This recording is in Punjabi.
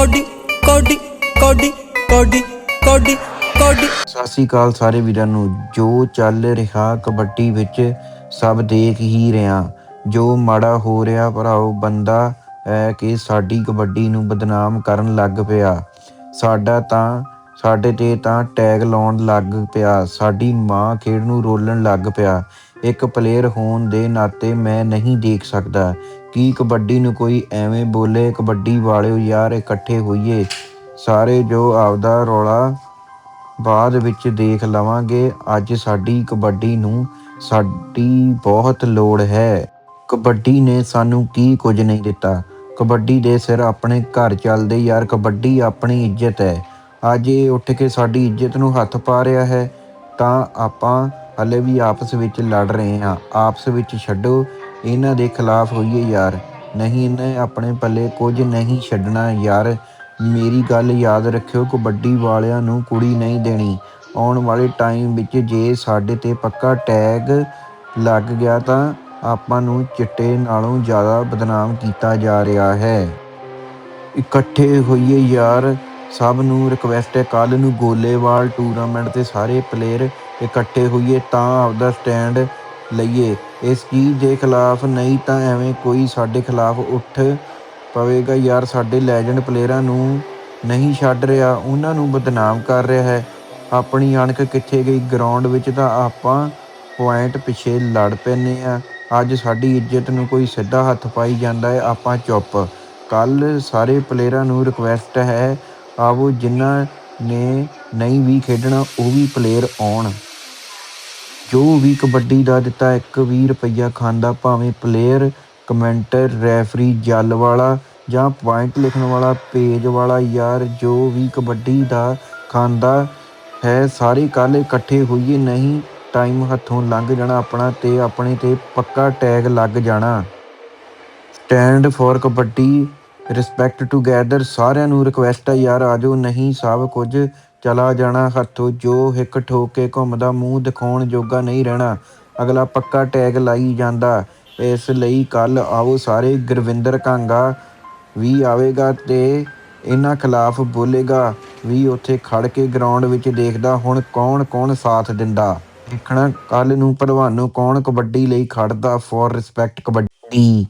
ਕੋਡੀ ਕੋਡੀ ਕੋਡੀ ਕੋਡੀ ਕੋਡੀ ਕੋਡੀ। ਸਤਿ ਸ਼੍ਰੀ ਅਕਾਲ ਸਾਰੇ ਵੀਰਾਂ ਨੂੰ। ਜੋ ਚੱਲ ਰਿਹਾ ਕਬੱਡੀ ਵਿੱਚ, ਸਭ ਦੇਖ ਹੀ ਰਿਹਾ। ਜੋ ਮਾੜਾ ਹੋ ਰਿਹਾ ਭਰਾਓ, ਬੰਦਾ ਹੈ ਕਿ ਸਾਡੀ ਕਬੱਡੀ ਨੂੰ ਬਦਨਾਮ ਕਰਨ ਲੱਗ ਪਿਆ। ਸਾਡਾ ਤਾਂ, ਸਾਡੇ ਤੇ ਤਾਂ ਟੈਗ ਲਾਉਣ ਲੱਗ ਪਿਆ। ਸਾਡੀ ਮਾਂ ਖੇਡ ਨੂੰ ਰੋਲਣ ਲੱਗ ਪਿਆ। ਇੱਕ ਪਲੇਅਰ ਹੋਣ ਦੇ ਨਾਤੇ ਮੈਂ ਨਹੀਂ ਦੇਖ ਸਕਦਾ। ਕਿ ਕਬੱਡੀ ਨੂੰ ਕੋਈ ਐਵੇਂ ਬੋਲੇ, ਕਬੱਡੀ ਵਾਲਿਓ ਯਾਰ ਇਕੱਠੇ ਹੋਈਏ। ਸਾਰੇ ਜੋ ਆਪਦਾ ਰੌਲਾ ਬਾਅਦ ਵਿੱਚ ਦੇਖ ਲਵਾਂਗੇ। ਅੱਜ ਸਾਡੀ ਕਬੱਡੀ ਨੂੰ ਸਾਡੀ ਬਹੁਤ ਲੋੜ ਹੈ। ਕਬੱਡੀ ਨੇ ਸਾਨੂੰ ਕੀ ਕੁਝ ਨਹੀਂ ਦਿੱਤਾ। ਕਬੱਡੀ ਦੇ ਸਿਰ ਆਪਣੇ ਘਰ ਚੱਲਦੇ ਯਾਰ, ਕਬੱਡੀ ਆਪਣੀ ਇੱਜ਼ਤ ਹੈ। ਅੱਜ ਇਹ ਉੱਠ ਕੇ ਸਾਡੀ ਇੱਜ਼ਤ ਨੂੰ ਹੱਥ ਪਾ ਰਿਹਾ ਹੈ, ਤਾਂ ਆਪਾਂ ਹਲੇ ਵੀ ਆਪਸ ਵਿੱਚ ਲੜ ਰਹੇ ਹਾਂ। ਆਪਸ ਵਿੱਚ ਛੱਡੋ, ਇਹਨਾਂ ਦੇ ਖਿਲਾਫ ਹੋਈਏ ਯਾਰ। ਨਹੀਂ, ਇਹਨੇ ਆਪਣੇ ਪੱਲੇ ਕੁਝ ਨਹੀਂ ਛੱਡਣਾ ਯਾਰ। ਮੇਰੀ ਗੱਲ ਯਾਦ ਰੱਖਿਓ, ਕਬੱਡੀ ਵਾਲਿਆਂ ਨੂੰ ਕੁੜੀ ਨਹੀਂ ਦੇਣੀ। ਆਉਣ ਵਾਲੇ ਟਾਈਮ ਵਿੱਚ ਜੇ ਸਾਡੇ ਤੇ ਪੱਕਾ ਟੈਗ ਲੱਗ ਗਿਆ ਤਾਂ ਆਪਾਂ ਨੂੰ ਚਿੱਟੇ ਨਾਲੋਂ ਜ਼ਿਆਦਾ ਬਦਨਾਮ ਕੀਤਾ ਜਾ ਰਿਹਾ ਹੈ। ਇਕੱਠੇ ਹੋਈਏ ਯਾਰ। ਸਭ ਨੂੰ ਰਿਕਵੈਸਟ ਹੈ ਕੱਲ ਨੂੰ ਗੋਲੇਵਾਲ ਟੂਰਨਾਮੈਂਟ ਤੇ ਸਾਰੇ ਪਲੇਅਰ ਇਕੱਠੇ ਹੋਈਏ ਤਾਂ ਆਪਦਾ ਸਟੈਂਡ ਲਈਏ। ਇਸ ਚੀਜ਼ ਦੇ ਖਿਲਾਫ ਨਹੀਂ ਤਾਂ ਐਵੇਂ ਕੋਈ ਸਾਡੇ ਖਿਲਾਫ ਉੱਠ ਪਵੇਗਾ। ਯਾਰ, ਸਾਡੇ ਲੈਜੈਂਡ ਪਲੇਅਰਾਂ ਨੂੰ ਨਹੀਂ ਛੱਡ ਰਿਹਾ, ਉਹਨਾਂ ਨੂੰ ਬਦਨਾਮ ਕਰ ਰਿਹਾ ਹੈ। ਆਪਣੀ ਅਣਖ ਕਿੱਥੇ ਗਈ? ਗਰਾਊਂਡ ਵਿੱਚ ਤਾਂ ਆਪਾਂ ਪੁਆਇੰਟ ਪਿੱਛੇ ਲੜ ਪੈਨੇ ਆ ਅੱਜ ਸਾਡੀ ਇੱਜ਼ਤ ਨੂੰ ਕੋਈ ਸਿੱਧਾ ਹੱਥ ਪਾਈ ਜਾਂਦਾ ਹੈ, ਆਪਾਂ ਚੁੱਪ। ਕੱਲ ਸਾਰੇ ਪਲੇਅਰਾਂ ਨੂੰ ਰਿਕਵੈਸਟ ਹੈ, ਆਵੋ, ਜਿਨ੍ਹਾਂ ਨੇ ਨਹੀਂ ਵੀ ਖੇਡਣਾ, ਉਹ ਵੀ ਪਲੇਅਰ ਆਉਣ। ਜੋ ਵੀ ਕਬੱਡੀ ਦਾ ਦਿੱਤਾ ਇੱਕ 1 ਰੁਪਈਆ ਖਾਂਦਾ, ਭਾਵੇਂ ਪਲੇਅਰ ਕਮੈਂਟਰ ਰੈਫਰੀ ਜਲ ਵਾਲਾ ਜਾਂ ਪੁਆਇੰਟ ਲਿਖਣ ਵਾਲਾ ਪੇਜ ਵਾਲਾ ਯਾਰ, ਜੋ ਵੀ ਕਬੱਡੀ ਦਾ ਖਾਂਦਾ ਹੈ, ਸਾਰੇ ਕੱਲ ਇਕੱਠੇ ਹੋਈਏ ਨਹੀਂ ਟਾਈਮ ਹੱਥੋਂ ਲੰਘ ਜਾਣਾ ਆਪਣਾ ਤੇ ਆਪਣੇ ਤੇ ਪੱਕਾ ਟੈਗ ਲੱਗ ਜਾਣਾ। Stand for Kabaddi respect together ਸਾਰਿਆਂ ਨੂੰ ਰਿਕੁਐਸਟ ਹੈ ਯਾਰ ਆਜੋ ਨਹੀਂ ਸਭ ਕੁਝ ਚਲਾ ਜਾਣਾ ਹੱਥੋਂ, ਜੋ ਹਿੱਕ ਠੋਕ ਕੇ ਘੁੰਮਦਾ ਮੂੰਹ ਦਿਖਾਉਣ ਜੋਗਾ ਨਹੀਂ ਰਹਿਣਾ। ਅਗਲਾ ਪੱਕਾ ਟੈਗ ਲਾਈ ਜਾਂਦਾ। ਇਸ ਲਈ ਕੱਲ ਆਓ ਸਾਰੇ ਗੁਰਵਿੰਦਰ ਕਾਂਗਾ ਵੀ ਆਵੇਗਾ ਤੇ ਇਹਨਾਂ ਖਿਲਾਫ ਬੋਲੇਗਾ, ਵੀ ਉੱਥੇ ਖੜ ਕੇ ਗਰਾਊਂਡ ਵਿੱਚ ਦੇਖਦਾ ਹੁਣ ਕੌਣ ਕੌਣ ਸਾਥ ਦਿੰਦਾ। ਦੇਖਣਾ ਕੱਲ ਨੂੰ ਭਲਵਾਨੋਂ ਕੌਣ ਕਬੱਡੀ ਲਈ ਖੜਦਾ ਫॉर ਰਿਸਪੈਕਟ ਕਬੱਡੀ।